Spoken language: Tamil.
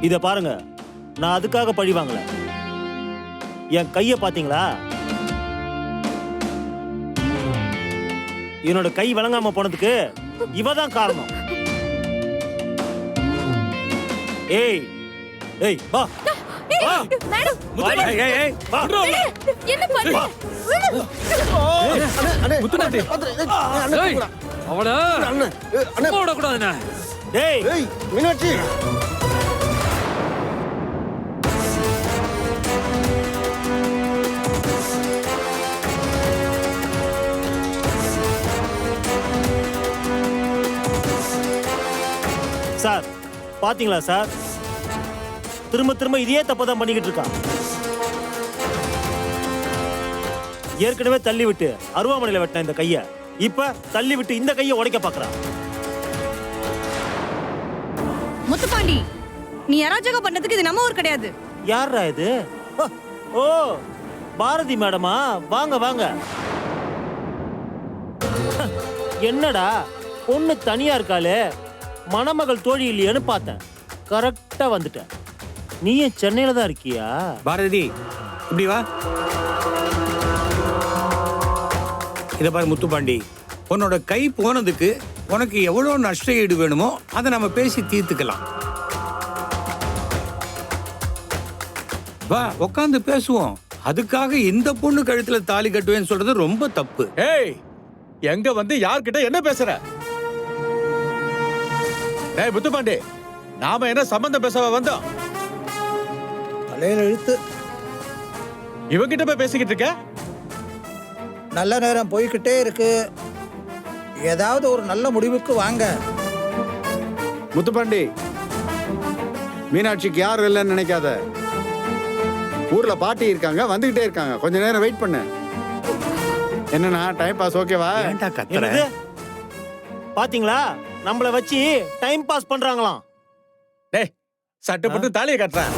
இத பாருங்க. நான் அதுக்காக பழி வாங்கல. என் கைய பாத்தீங்களா? என்னோட கை விளங்காம போனதுக்கு இவ தான் காரணம். ஏய் ஏய் வா. வா. மேடம். வா, ஏய், சார் பாத்தீங்களா சார்? திரும்ப திரும்ப இதே தப்பு தான் பண்ணிக்கிட்டு இருக்கான். ஏற்கனவே தள்ளி விட்டு அருவாமனையில வெட்டின இந்த கைய இப்ப தள்ளி விட்டு இந்த கைய உடைக்க பாக்குறான் முத்துப்பாண்டி நீ அராஜகம் பண்ணதுக்கு இது நம்ம ஊர் கிடையாது. யாரா இது? ஓ பாரதி மேடமா? வாங்க வாங்க. என்னடா? பொண்ணு தனியா இருக்காளே. மணமகள் தோழி இல்லையேன்னு பார்த்தேன். கரெக்டா வந்துட்டேன். நீ ஏன் சென்னையில தான் இருக்கியா? பாரதி இப்படி வா. இதை பாரு முத்துப்பாண்டி. உன்னோட கை போனதுக்கு உனக்கு எவ்வளோ நஷ்ட ஈடு வேணுமோ அதை நம்ம பேசி தீர்த்துக்கலாம். வா உட்காந்து பேசுவோம். அதுக்காக இந்த பொண்ணு கழுத்துல தாலி கட்டுவேன்னு சொல்றது ரொம்ப தப்பு. ஏய் எங்க வந்து யார்கிட்ட என்ன பேசுற? டேய் முத்துப்பாண்டி நாம என்ன சம்பந்தம் பேசவா வந்தோம்? தலையில இழுத்து இவங்கிட்ட போய் பேசிக்கிட்டு இருக்க? நல்ல நேரம் போய்கிட்டே இருக்கு. ஏதாவது ஒரு நல்ல முடிவுக்கு வாங்க. முத்துப்பாண்டி மீனாட்சிக்கு யாரும் இல்லைன்னு நினைக்காத. ஊர்ல பாட்டி இருக்காங்க வந்துகிட்டே இருக்காங்க. கொஞ்ச நேரம் வெயிட் பண்ணு. என்னண்ணா டைம் பாஸ் ஓகேவா பாத்தீங்களா? நம்மள வச்சு டைம் பாஸ் பண்றாங்களாம். டேய் சட்டை போட்டு தாலியை கட்டுறேன்.